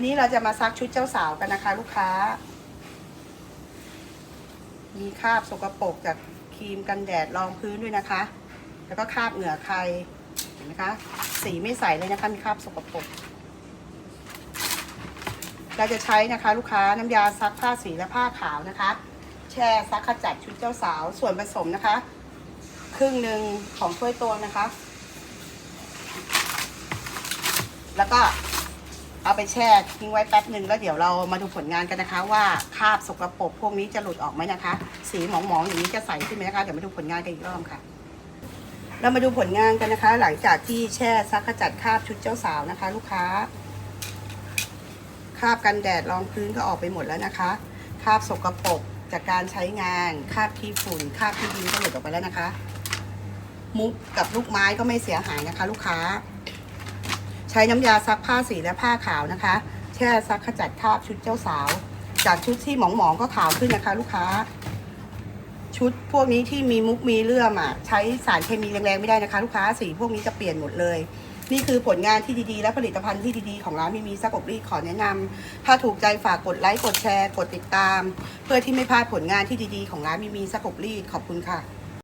วันนี้เราจะมาซักชุดเจ้าสาวกันนะคะ ลูกค้า มีคราบสกปรกจากครีมกันแดดรองพื้นด้วยนะคะ แล้วก็คราบเหงื่อใครเห็นไหมคะ สีไม่ใสเลยนะคะ มีคราบสกปรกเราจะใช้นะคะลูกค้าน้ำยาซักผ้าสีและผ้าขาวนะคะ แช่ซักขจัดชุดเจ้าสาวส่วนผสมนะคะ ครึ่งหนึ่งของถ้วยตวงนะคะ แล้วก็ เอาไปแช่ทิ้งไว้แป๊บหนึ่งแล้วเดี๋ยวเรามาดูผลงานกันนะคะ ว่าคราบสกปรกพวกนี้จะหลุดออกไหมนะคะ สีหมองๆอย่างนี้จะใสขึ้นไหมนะคะเดี๋ยวมาดูผลงานกันอีกรอบค่ะ เรามาดูผลงานกันนะคะ หลังจากที่แช่ซักขจัดคราบชุดเจ้าสาวนะคะ ลูกค้าคราบกันแดดรองพื้นก็ออกไปหมดแล้วนะคะคราบสกปรกจากการใช้งานคราบขี้ฝุ่นคราบขี้ดินก็หลุดออกไปแล้วนะคะ มุกกับลูกไม้ก็ไม่เสียหายนะคะ ลูกค้า ใช้น้ำยาซักผ้าสีและผ้าขาวนะคะ แช่ซักขจัดคราบชุดเจ้าสาว จากชุดที่หมองๆก็ขาวขึ้นนะคะ ลูกค้า ชุดพวกนี้ที่มีมุกมีเลื่อมอะใช้สารเคมีแรงๆไม่ได้นะคะ ลูกค้าสีพวกนี้จะเปลี่ยนหมดเลยนี่คือผลงานที่ดีๆ และผลิตภัณฑ์ที่ดีๆ ของร้านมีมีซักอบรีดขอแนะนำถ้าถูกใจฝากกดไลค์ กดแชร์ กดติดตาม เพื่อที่ไม่พลาดผลงานที่ดีๆ ของร้านมีมีซักอบรีดขอบคุณค่ะ